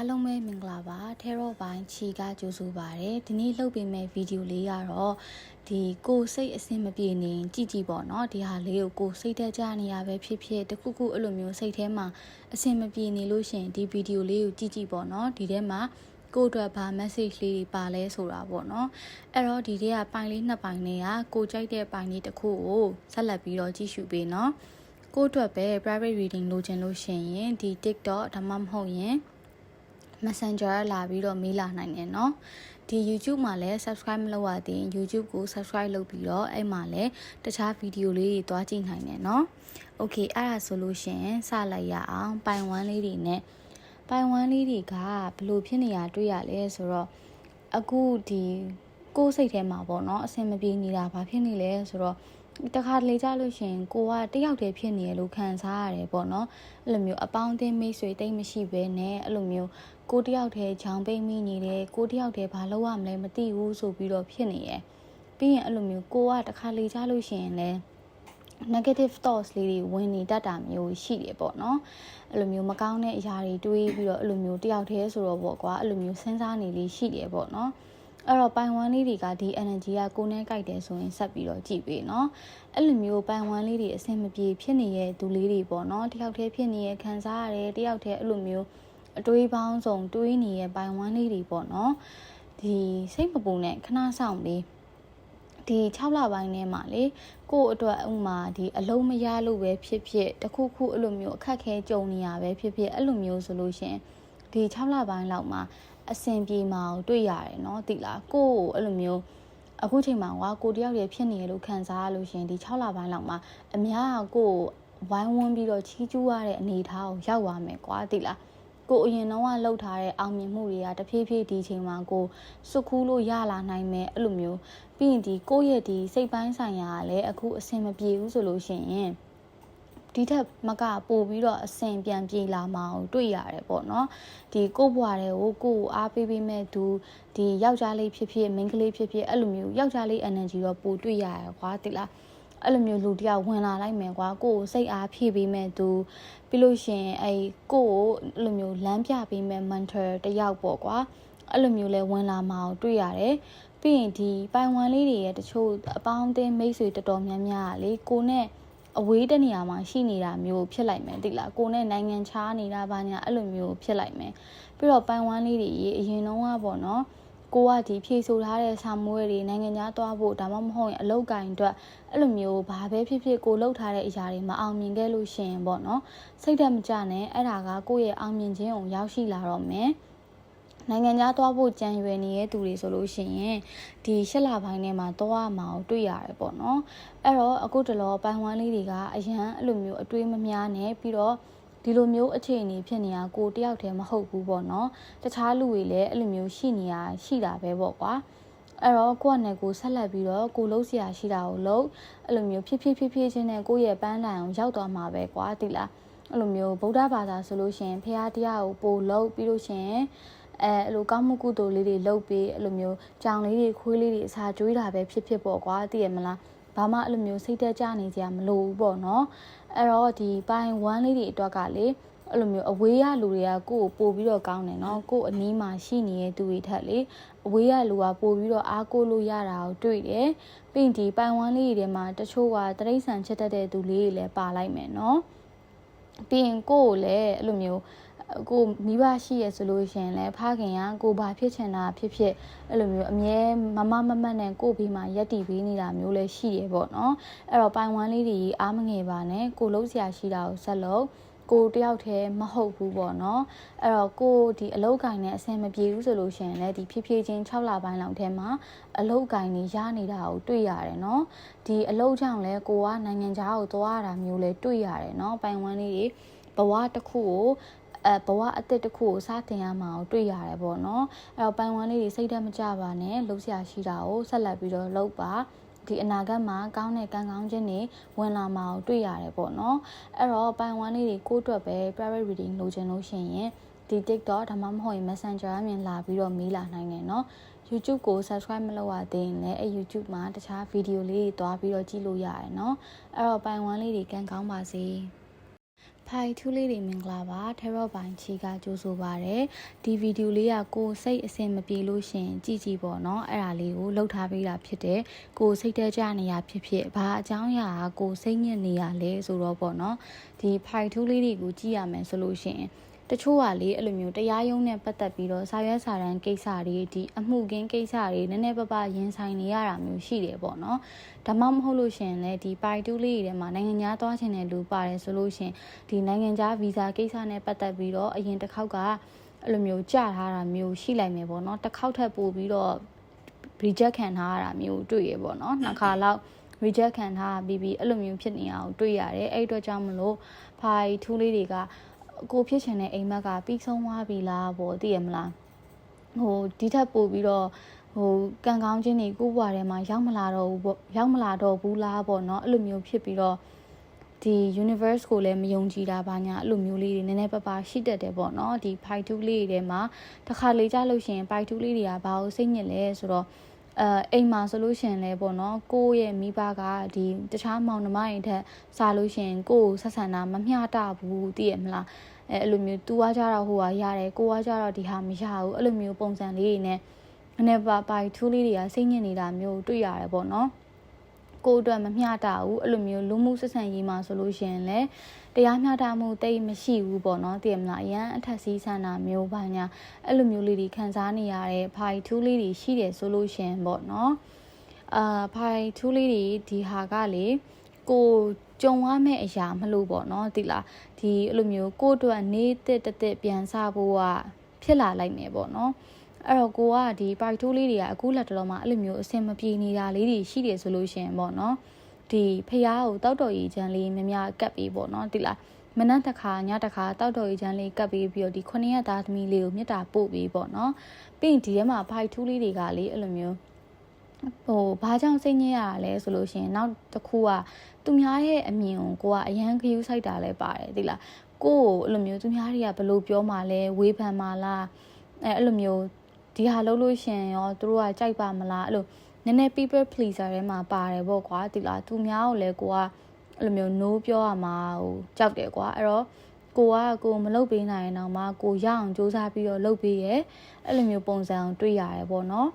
အားလုံးပဲမင်္ဂလာပါထဲရော့ပိုင်းချီကကြိုဆိုပါရစေဒီနေ့လှုပ်ပေးမယ့်ဗီဒီယိုလေးကတော့ဒီကိုစိတ်အဆင်မပြေနေကြည့်ကြည့်ပေါ့နော်ဒီဟာလေးကိုကိုစိတ်တက်ကြနေရပဲဖြစ်ဖြစ်တခုခုအဲ့လိုမျိုးစိတ်ထဲမှာအဆင်မပြေနေလို့ရှရင်ဒီဗီဒီယိုလေးကိုကြည့်ကြည့်ပေါ့နော်ဒီထဲမှာကိုအတွက်ဘာ message လေးတွေပါလဲဆိုတာပေါ့နော်အဲ့တော့ဒီထဲကပိုင်းလေးနှစ်ပိုင်းလေးကကိုကြိုက်တဲ့ပိုင်းလေးတစ်ခုကိုဆက်လက်ပြီးတော့ကြည့်ရှုပေးနော်ကိုအတွက်ပဲ private reading လိုချင်လို့ရှိရင်ဒီ TikTok ဒါမှမဟုတ်ရင် Messenger လာပြီးတော့မေးလာနိုင်တယ်เนาะဒီ YouTube မှာလည်း subscribe မလုပ်ရသေးရင် YouTube ကို subscribe လုပ်ပြီးတော့အဲ့မှာလည်းတခြားဗီဒီယိုလေးတွေတွားကြည့်နိုင်တယ်เนาะ Okay အဲ့ဒါဆိုလို့ရှင်စလိုက်ရအောင်ပိုင်ဝမ်းလေးတွေနဲ့ပိုင်ဝမ်းလေးတွေကဘလို့ဖြစ်နေရတွေ့ရလဲဆိုတော့အခုဒီကိုယ်စိတ်ထဲမှာပေါ့เนาะအဆင်မပြေနေတာဘာဖြစ်နေလဲဆိုတော့ တခါတလေကြလို့ရှင်ကိုကတယောက်တည်းဖြစ်နေရလို့ခံစားရတယ်ပေါ့နော်အဲ့လိုမျိုးအပေါင်းအသင်းမိတ်ဆွေတိတ်မရှိဘဲနဲ့အဲ့လိုမျိုးကိုတယောက်တည်းချောင်းပိတ်မိနေတယ်ကိုတယောက်တည်းဘာလုပ်ရမလဲမသိဘူးဆိုပြီးတော့ဖြစ်နေရယ်ပြီးရင်အဲ့လိုမျိုးကိုကတခါလေကြလို့ရှင်လည်း negative thoughts လေးတွေဝင်နေတတ်တာမျိုးရှိတယ်ပေါ့နော်အဲ့လိုမျိုးမကောင်းတဲ့အရာတွေတွေးပြီးတော့အဲ့လိုမျိုးတယောက်တည်းဆိုတော့ပေါ့ကွာအဲ့လိုမျိုးစဉ်းစားနေလေးရှိတယ်ပေါ့နော် အဲ့တော့ပိုင်ဝမ်လေးတွေကဒီ energy ကကိုယ်နဲ့ကြိုက်တယ်ဆိုရင်ဆက်ပြီးတော့ကြည့်ပေးနော်အဲ့လိုမျိုးပိုင်ဝမ်လေးတွေအဆင်မပြေဖြစ်နေတဲ့သူလေးတွေပေါ့နော်တယောက်တည်းဖြစ်နေရခံစားရတယ်တယောက်တည်းအဲ့လိုမျိုးအတွေးပေါင်းစုံတွေးနေရပိုင်ဝမ်လေးတွေပေါ့နော်ဒီစိတ်မပူနဲ့ခဏဆောင်လေးဒီ6လပိုင်းထဲမှာလေကို့အတွက်ဥမာဒီအလုံးမရလို့ပဲဖြစ်ဖြစ်တခုခုအဲ့လိုမျိုးအခက်ခဲကြုံနေရပဲဖြစ်ဖြစ်အဲ့လိုမျိုးဆိုလို့ရှင်ဒီ6လပိုင်းလောက်မှာ အဆင်ပြေမှာကိုတွေ့ရတယ်เนาะတိလားကို့အဲ့လိုမျိုးအခုချိန်မှာကွာကိုတယောက်တည်းဖြစ်နေရလို့ခံစားရလို့ရှင်ဒီ6လပိုင်းလောက်မှာအများကိုဝိုင်းဝန်းပြီးတော့ချီးကျူးရတဲ့အနေအထားကိုရောက်သွားမယ်ကွာတိလားကိုအရင်တော့ကလှုပ်ထားတဲ့အောင်မြင်မှုတွေကတဖြည်းဖြည်းဒီချိန်မှာကိုစုခူးလို့ရလာနိုင်မယ်အဲ့လိုမျိုးပြီးရင်ဒီကိုယ့်ရဲ့ဒီစိတ်ပိုင်းဆိုင်ရာကလည်းအခုအဆင်မပြေဘူးဆိုလို့ရှိရင် ဒီထက်မကပို့ပြီးတော့အဆင်ပြန်ပြေလာမှာကိုတွေ့ရတယ်ပေါ့နော်ဒီကို့ဘွားတွေကိုကို့အားပေးပေးမဲ့သူဒီယောက်ျားလေးဖြစ်ဖြစ်မိန်းကလေးဖြစ်ဖြစ်အဲ့လိုမျိုးယောက်ျားလေး energy တော့ပို့တွေ့ရရကွာတိလားအဲ့လိုမျိုးလူတယောက်ဝင်လာလိုက်မယ်ကွာကိုကိုစိတ်အားဖြည့်ပေးမဲ့သူပြီးလို့ရှင်အဲကိုကိုအဲ့လိုမျိုးလမ်းပြပေးမဲ့ mentor တယောက်ပေါ့ကွာအဲ့လိုမျိုးလဲဝင်လာမှာကိုတွေ့ရတယ်ပြီးရင်ဒီပိုင်ဝမ်လေးတွေရဲ့တချို့အပေါင်းအသင်းမိတ်ဆွေတော်တော်များများကလေကိုနဲ့ အဝေးတနေရာမှာရှိနေတာမျိုးဖြစ်လိုက်မယ်တိလားကိုနဲ့နိုင်ငံခြားနေတာဘာညာအဲ့လိုမျိုးဖြစ်လိုက်မယ်ပြီးတော့ပိုင်ဝမ်လေးတွေရေအရင်တော့ကပေါ့နော်ကိုကဒီဖြေဆိုထားတဲ့စာမွေးတွေနိုင်ငံခြားသွားဖို့ဒါမှမဟုတ်ရင်အလောက်ကင်အတွက်အဲ့လိုမျိုးဘာပဲဖြစ်ဖြစ်ကိုလှုပ်ထားတဲ့အရာတွေမအောင်မြင်ခဲ့လို့ရှင်ပေါ့နော်စိတ်ဓာတ်မကျနဲ့အဲ့ဒါကကိုယ့်ရဲ့အောင်မြင်ခြင်းကိုရောက်ရှိလာတော့မယ် နိုင်ငံခြားသွားဖို့ကြံရွယ်နေတဲ့သူတွေဆိုလို့ရှိရင်ဒီရှက်လာပိုင်းထဲမှာသွားမှာကိုတွေ့ရတယ်ပေါ့နော်အဲ့တော့အခုတလောပန်းဝမ်းလေးတွေကအရန်အဲ့လိုမျိုးအတွေးမများနဲ့ပြီးတော့ဒီလိုမျိုးအခြေအနေဖြစ်နေတာကိုတယောက်တည်းမဟုတ်ဘူးပေါ့နော်တခြားလူတွေလည်းအဲ့လိုမျိုးရှိနေတာရှိတာပဲပေါ့ကွာအဲ့တော့ကိုယ့်နဲ့ကိုဆက်လက်ပြီးတော့ကိုလုံးစရာရှိတာကိုလုံးအဲ့လိုမျိုးဖြည်းဖြည်းဖြည်းဖြည်းချင်းနဲ့ကိုယ့်ရဲ့ပန်းတိုင်အောင်ရောက်သွားမှာပဲကွာတိလားအဲ့လိုမျိုးဗုဒ္ဓဘာသာဆိုလို့ရှိရင်ဖះတရားကိုပို့လို့ပြီးလို့ရှိရင် အဲအဲ့လိုကောင်းမှုကုသိုလ်လေးတွေလုပ်ပြီးအဲ့လိုမျိုးကြောင်လေးတွေခွေးလေးတွေအစာကျွေးတာပဲဖြစ်ဖြစ်ပေါ့ကွာသိရမလားဘာမှအဲ့လိုမျိုးစိတ်တက်ကြနေကြမလို့ဘူးပေါ့နော်အဲ့တော့ဒီပိုင်း1လေးတွေအတွက်ကလေအဲ့လိုမျိုးအဝေးရလူတွေကကိုယ့်ကိုပို့ပြီးတော့ကောင်းတယ်နော်ကိုယ့်အနီးမှာရှိနေတဲ့သူတွေထက်လေအဝေးရလူကပို့ပြီးတော့အားကိုးလို့ရတာကိုတွေ့တယ်ပြီးရင်ဒီပိုင်ဝမ်းလေးတွေထဲမှာတချို့ကတရိษံချက်တတ်တဲ့သူလေးတွေလည်းပါလိုက်မယ်နော်ပြီးရင်ကိုယ့်ကိုလည်းအဲ့လိုမျိုး ကိုမိဘရှိရဆိုလို့ရှင်လဲဖခင်ကကိုဘာဖြစ်ချင်တာဖြစ်ဖြစ်အဲ့လိုမျိုးအမြဲမမမမတ်နဲ့ကိုပြီးမှရက်တီပေးနေတာမျိုးလည်းရှိရပေါ့နော်အဲ့တော့ပိုင်ဝမ်းလေးတွေအားမငယ်ပါနဲ့ကိုလုံးစရာရှိတာကိုဆက်လို့ကိုတယောက်တည်းမဟုတ်ဘူးပေါ့နော်အဲ့တော့ကိုဒီအလုတ်ကင်နဲ့အဆင်မပြေဘူးဆိုလို့ရှိရင်လည်းဒီဖြည်းဖြည်းချင်း6လပိုင်းလောက်ထဲမှာအလုတ်ကင်နေရနေတာကိုတွေ့ရတယ်နော်ဒီအလုတ်ကြောင့်လဲကိုကနိုင်ငံခြားကိုသွားရတာမျိုးလဲတွေ့ရတယ်နော်ပိုင်ဝမ်းလေးတွေဘဝတစ်ခုကို အဲဘဝအစ်စ်တစ်ခုကိုစတင်ရမှာကိုတွေ့ရတယ်ပေါ့နော်အဲ့တော့ပိုင်ဝမ်းလေးတွေစိတ်ဓာတ်မကြပါနဲ့လှုပ်ရှားရှိတာကိုဆက်လက်ပြီးတော့လှုပ်ပါဒီအနာဂတ်မှာကောင်းတဲ့ကံကောင်းခြင်းတွေဝင်လာမှာကိုတွေ့ရတယ်ပေါ့နော်အဲ့တော့ပိုင်ဝမ်းလေးတွေကိုအတွက်ပဲ private reading လုပ်ချင်လို့ရှိရင်ဒီ TikTok ဒါမှမဟုတ် Messenger အမြင်လာပြီးတော့မေးလာနိုင်တယ်เนาะ YouTube ကို subscribe မလုပ်ရသေးရင်လည်းအဲ YouTube မှာတခြားဗီဒီယိုလေးတွေတွားပြီးတော့ကြည့်လို့ရတယ်เนาะအဲ့တော့ပိုင်ဝမ်းလေးတွေကံကောင်းပါစေ ဖဖိုင်ထူးလေးတွေမင်္ဂလာပါထရော့ပိုင်ချီကကြိုးဆိုပါရယ်ဒီဗီဒီယိုလေးကကိုစိတ်အဆင်မပြေလို့ရှင်ကြည့်ကြည့်ပေါ့နော်အဲ့ဒါလေးကိုလှုပ်ထားပေးတာဖြစ်တယ်ကိုစိတ်တဲကြနေရဖြစ်ဖြစ်ဘာအကြောင်းအရာကိုစိတ်ညစ်နေရလဲဆိုတော့ပေါ့နော်ဒီဖိုင်ထူးလေးတွေကိုကြည့်ရမယ်ဆိုလို့ရှင် တချို့ကလေအဲ့လိုမျိုးတရားရုံးနဲ့ပတ်သက်ပြီးတော့စာရွက်စာတမ်းကိစ္စတွေဒီအမှုကင်းကိစ္စတွေနည်းနည်းပပရင်ဆိုင်နေရတာမျိုးရှိတယ်ပေါ့နော်ဒါမှမဟုတ်လို့ရှင်လေဒီပိုက်တူးလေးတွေထဲမှာနိုင်ငံခြားသွားချင်တဲ့လူပါတယ်ဆိုလို့ရှင်ဒီနိုင်ငံခြားဗီဇာကိစ္စနဲ့ပတ်သက်ပြီးတော့အရင်တစ်ခေါက်ကအဲ့လိုမျိုးကြာထားတာမျိုးရှိလိုက်မယ်ပေါ့နော်တစ်ခေါက်ထပ်ပို့ပြီးတော့ reject ခံထားရတာမျိုးတွေ့ရပေါ့နော်နှစ်ခါလောက် reject ခံထားပြီးပြီးအဲ့လိုမျိုးဖြစ်နေအောင်တွေ့ရတယ်အဲ့အတွက်ကြောင့်မလို့ဖိုင်ထူးလေးတွေက ကိုဖြစ်ချင်တဲ့အိမ်မက်ကပြီးဆုံးသွားပြီလားပေါ့သိရမလားဟိုဒီထက်ပိုပြီးတော့ဟိုကံကောင်းခြင်းတွေကိုဘွားထဲမှာရောက်မလာတော့ဘူးပေါ့ရောက်မလာတော့ဘူးလားပေါ့เนาะအဲ့လိုမျိုးဖြစ်ပြီးတော့ဒီ universe ကိုလည်းမယုံကြည်တာဘာညာအဲ့လိုမျိုးလေးတွေနည်းနည်းပါးပါရှိတတ်တယ်ပေါ့နော်ဒီဖိုက်တူးလေးတွေထဲမှာတစ်ခါလေကြားလို့ရှိရင်ဖိုက်တူးလေးတွေကဘာလို့စိတ်ညစ်လဲဆိုတော့ အဲအိမ်မှာဆိုလို့ရှိရင်လည်းပေါ့နော်ကိုယ့်ရဲ့မိဘကဒီတခြားမောင်နှမတွေထက်စားလို့ရှိရင်ကိုယ့်ဆက်ဆံတာမမျှတဘူးသိရမလားအဲအဲ့လိုမျိုး तू ကကြတော့ဟိုဟာရတယ်ကိုကကြတော့ဒီဟာမရဘူးအဲ့လိုမျိုးပုံစံလေးတွေနဲ့အနေပါပိုက်ထူးလေးတွေကစိတ်ညစ်နေတာမျိုးတွေ့ရတယ်ပေါ့နော် ကိုအတွက်မမျှတာဘူးအဲ့လိုမျိုးလူမှုဆက်ဆံရေးမှာဆိုလို့ရှိရင်လည်းတရားမျှတမှုတိတ်မရှိဘူးပေါ့နော်တည်မလားအရန်အထက်စီးဆန္ဒမျိုးပါညာအဲ့လိုမျိုးလေးတွေခံစားနေရတဲ့ဖိုင်ထူးလေးတွေရှိတယ်ဆိုလို့ရှိရင်ပေါ့နော်အာဖိုင်ထူးလေးတွေဒီဟာကလေကိုကြုံရမယ့်အရာမလို့ပေါ့နော်ဒီလားဒီအဲ့လိုမျိုးကိုအတွက်နေတက်တက်ပြန်စားဖို့ကဖြစ်လာလိုက်မယ်ပေါ့နော် အဲ့တော့ကိုကဒီပိုက်တိုးလေးတွေကအခုလက်တော်မှာအဲ့လိုမျိုးအဆင်မပြေနေတာလေးတွေရှိတယ်ဆိုလို့ရှင်ပေါ့နော်ဒီဖះကိုတောက်တော်ရီချမ်းလေးများများကပ်ပြီးပေါ့နော်ဒီလားမနက်တစ်ခါညတစ်ခါတောက်တော်ရီချမ်းလေးကပ်ပြီးပြီးတော့ဒီခုနှစ်ရက်သားသမီးလေးကိုမြတ်တာပို့ပြီးပေါ့နော်ပြီးရင်ဒီထဲမှာဖိုက်ထူးလေးတွေကလေအဲ့လိုမျိုးဟိုဘာကြောင့်စိတ်ညစ်ရတာလဲဆိုလို့ရှင်နောက်တစ်ခုကသူများရဲ့အမြင်ကိုကိုကအရန်ခရူးဆိုင်တာလဲပါတယ်ဒီလားကိုကိုအဲ့လိုမျိုးသူများတွေကဘလို့ပြောမှလဲဝေးဖန်မှလားအဲအဲ့လိုမျိုး ဒီဟာလုပ်လို့ရှင်ရောသူတို့ကကြိုက်ပါမလားအဲ့လိုနည်းနည်း people pleaser ထဲမှာပါတယ်ပေါ့ကွာဒီလားသူများကိုလည်းကိုကအဲ့လိုမျိုး no ပြောရမှာဟိုကြောက်တယ်ကွာအဲ့တော့ကိုကကိုမလုပ်ပေးနိုင်ရင်တော့မှကိုရအောင်စူးစမ်းပြီးတော့လုပ်ပေးရဲအဲ့လိုမျိုးပုံစံအောင်တွေ့ရတယ်ပေါ့နော်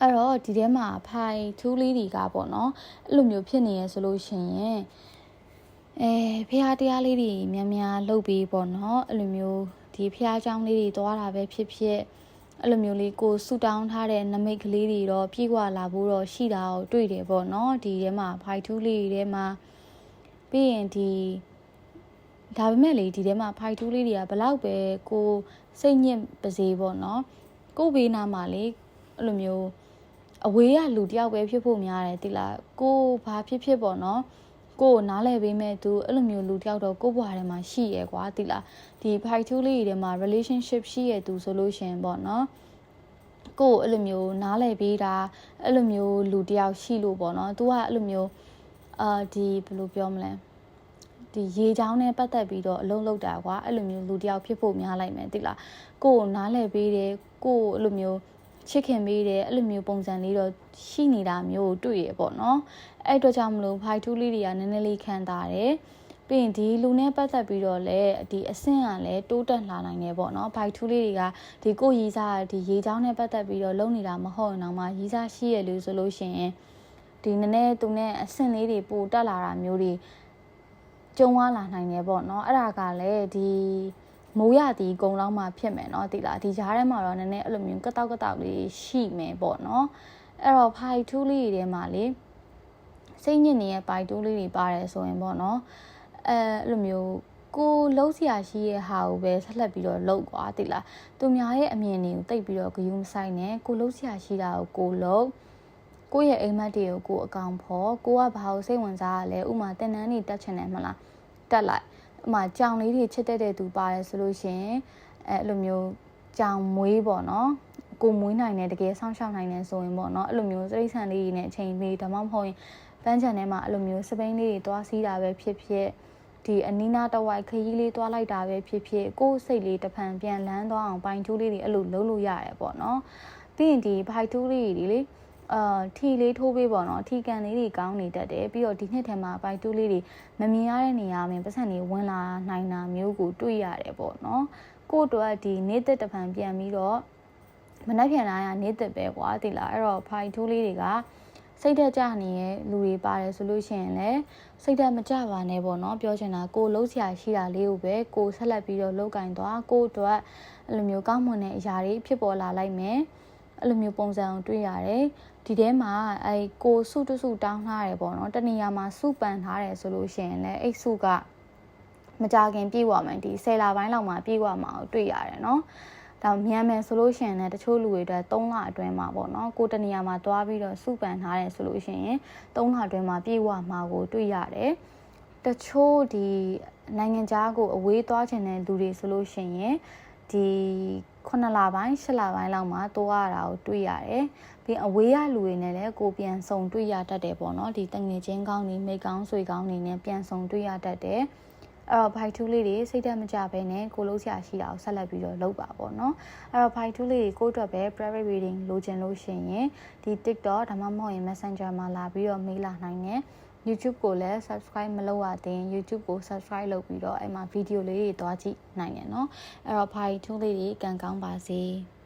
အဲ့တော့ဒီထဲမှာဖိုင်ထူးလေးတွေကပေါ့နော်အဲ့လိုမျိုးဖြစ်နေရဆိုလို့ရှင်ရင်အဲဖះတရားလေးတွေများများလုပ်ပြီးပေါ့နော်အဲ့လိုမျိုးဒီဖះเจ้าလေးတွေသွားတာပဲဖြစ်ဖြစ် အဲ့လိုမျိုးလေးကိုဆူတောင်းထားတဲ့နမိတ်ကလေးတွေတော့ပြေးွာလာဖို့တော့ရှိတာကိုတွေ့တယ်ပေါ့နော်ဒီထဲမှာဖိုင်ထူးလေးတွေထဲမှာပြီးရင်ဒီဒါပေမဲ့လေဒီထဲမှာဖိုင်ထူးလေးတွေကဘလောက်ပဲကိုစိတ်ညစ်ပါစေပေါ့နော်ကိုဘေးနာမှာလေအဲ့လိုမျိုးအဝေးကလူတယောက်ပဲဖြစ်ဖို့များတယ်တိလားကိုဘာဖြစ်ဖြစ်ပေါ့နော် ကိုကိုနားလဲပေးမဲ့သူအဲ့လိုမျိုးလူတယောက်တော့ကိုဘွားထဲမှာရှိရဲကွာတိလားဒီဖိုက်ထူးလေးတွေထဲမှာ relationship ရှိရသူဆိုလို့ရှင်ပေါ့နော်ကိုအဲ့လိုမျိုးနားလဲပေးတာအဲ့လိုမျိုးလူတယောက်ရှိလို့ပေါ့နော် तू ကအဲ့လိုမျိုးအာဒီဘယ်လိုပြောမလဲဒီရေချောင်းနဲ့ပတ်သက်ပြီးတော့အလုံးလောက်တာကွာအဲ့လိုမျိုးလူတယောက်ဖြစ်ဖို့များလိုက်မယ်တိလားကိုကိုနားလဲပေးတယ်ကိုကိုအဲ့လိုမျိုး ချစ်ခင်ပေးတယ်အဲ့လိုမျိုးပုံစံလေးတော့ရှိနေတာမျိုးတွေ့ရပေါ့နော်အဲ့အတွက်ကြောင့်မလို့ဖိုက်ထူးလေးတွေကနည်းနည်းလေးခံတာတယ်ပြီးရင်ဒီလူနဲ့ပတ်သက်ပြီးတော့လည်းဒီအဆင့်ကလည်းတိုးတက်လာနိုင်တယ်ပေါ့နော်ဘိုက်ထူးလေးတွေကဒီကိုရီးစားဒီရေချောင်းနဲ့ပတ်သက်ပြီးတော့လုံနေတာမဟုတ်ရင်တော့မှရီးစားရှိရလို့ဆိုလို့ရှိရင်ဒီနည်းနည်းသူနဲ့အဆင့်လေးတွေပိုတက်လာတာမျိုးတွေကြုံရလာနိုင်တယ်ပေါ့နော်အဲ့ဒါကလည်းဒီ မိုးရသည်ဂုံလောက်မှဖြစ်မယ်เนาะဒီလားဒီကြားထဲမှာတော့နည်းနည်းအဲ့လိုမျိုးကတောက်ကတောက်လေးရှိမယ်ပေါ့เนาะအဲ့တော့ဖိုက်ထူးလေးတွေထဲမှာလေစိတ်ညစ်နေတဲ့ပိုက်တိုးလေးတွေပါတယ်ဆိုရင်ပေါ့နော်အဲအဲ့လိုမျိုးကိုလှုပ်ရှားရှိရဲ့ဟာကိုပဲဆက်လက်ပြီးတော့လှုပ်ကွာတိလားသူများရဲ့အမြင်တွေကိုတိတ်ပြီးတော့ဂယုမဆိုင်နဲ့ကိုလှုပ်ရှားရှိတာကိုကိုလှုပ်ကိုရဲ့အိမ်မက်တွေကိုကိုအကောင်ဖော်ကိုကဘာလို့စိတ်ဝင်စားရလဲဥမာတင်တန်းနေတက်ချင်တယ်မလားတက်လိုက် ဥမာကြောင်လေးတွေချစ်တဲ့တဲ့သူပါတယ်ဆိုလို့ရှင်အဲအဲ့လိုမျိုးကြောင်မွေးပေါ့နော်ကိုမွေးနိုင်တယ်တကယ်ဆောင်းရှောက်နိုင်တယ်ဆိုရင်ပေါ့နော်အဲ့လိုမျိုးစိရိတ်ဆန်လေးတွေနဲ့အချိန်လေးဒါမှမဟုတ်ရင်ပန်းချန်ထဲမှာအဲ့လိုမျိုးစပိန်လေးတွေသွားစီးတာပဲဖြစ်ဖြစ်ဒီအနီးနားတဝိုက်ခရီးလေးသွားလိုက်တာပဲဖြစ်ဖြစ်ကိုယ်စိတ်လေးတဖန်ပြန်လန်းသွားအောင်ပိုင်ထူးလေးတွေအဲ့လိုလုံးလို့ရတယ်ပေါ့နော်ပြီးရင်ဒီဘိုက်ထူးလေးတွေလေ အာထီလေးထိုးပေးပေါ့နော်ထီကန်လေးတွေကောင်းနေတတ်တယ်ပြီးတော့ဒီနှစ်ထဲမှာပိုက်တူးလေးတွေမမြင်ရတဲ့နေရာမှာပတ်စံတွေဝင်လာနိုင်တာမျိုးကိုတွေ့ရတယ်ပေါ့နော်ကို့အတွက်ဒီနေသက်တဖန်ပြန်ပြီးတော့မနှက်ပြန်လာရနေသက်ပဲကွာတိလားအဲ့တော့ဖိုက်တူးလေးတွေကစိတ်သက်ကြနေတဲ့လူတွေပါတယ်ဆိုလို့ရှိရင်လည်းစိတ်သက်မကြပါနဲ့ပေါ့နော်ပြောချင်တာကိုလှုပ်ရှားရှိတာလေးကိုပဲကိုဆက်လက်ပြီးတော့လှုပ်ကင်သွားကိုအတွက်အဲ့လိုမျိုးကောင်းမွန်တဲ့အရာတွေဖြစ်ပေါ်လာလိုက်မယ် အဲ့လိုမျိုးပုံစံကိုတွေ့ရတယ်ဒီထဲမှာအဲကိုစုတစုတောင်းထားတယ်ပေါ့နော်တနေရာမှာစုပန်ထားတယ်ဆိုလို့ရှိရင်လည်းအဲ့စုကမကြခင်ပြေးသွားမယ်ဒီ10လပိုင်းလောက်မှာပြေးသွားမှာကိုတွေ့ရတယ်နော်ဒါမြန်မယ်ဆိုလို့ရှိရင်လည်းတချို့လူတွေအတွက်3လအတွင်းမှာပေါ့နော်ကိုတနေရာမှာသွားပြီးတော့စုပန်ထားတယ်ဆိုလို့ရှိရင်3လအတွင်းမှာပြေးသွားမှာကိုတွေ့ရတယ်တချို့ဒီနိုင်ငံခြားကိုအဝေးသွားချင်တဲ့လူတွေဆိုလို့ရှိရင် ဒီ9လပိုင်း10လပိုင်းလောက်မှာသွားရတာကိုတွေ့ရတယ်ပြီးအဝေးရလူတွေနဲ့လည်းကိုပြန်ဆုံတွေ့ရတတ်တယ်ပေါ့နော်ဒီတငွေချင်းကောင်းနေမိတ်ကောင်းဆွေကောင်းနေနဲ့ပြန်ဆုံတွေ့ရတတ်တယ်အဲ့တော့ bite tool လေးတွေစိတ်သက်မကြဘဲနဲ့ကိုလုံးဆရာရှိတာကိုဆက်လက်ပြီးတော့လုပ်ပါပေါ့နော်အဲ့တော့ bite tool လေးတွေကိုအတွက်ပဲ private reading လိုချင်လို့ရှိရင်ဒီ TikTok ဒါမှမဟုတ်ရင် Messenger မှာလာပြီးတော့မေးလာနိုင်တယ် YouTube ကိုလည်း subscribe မလုပ်ရသေးရင် YouTube ကို subscribe လုပ်ပြီးတော့အဲ့မှာဗီဒီယိုလေးတွေတွားကြည့်နိုင်တယ်เนาะအဲ့တော့ Pi tool လေးတွေကံကောင်းပါစေ။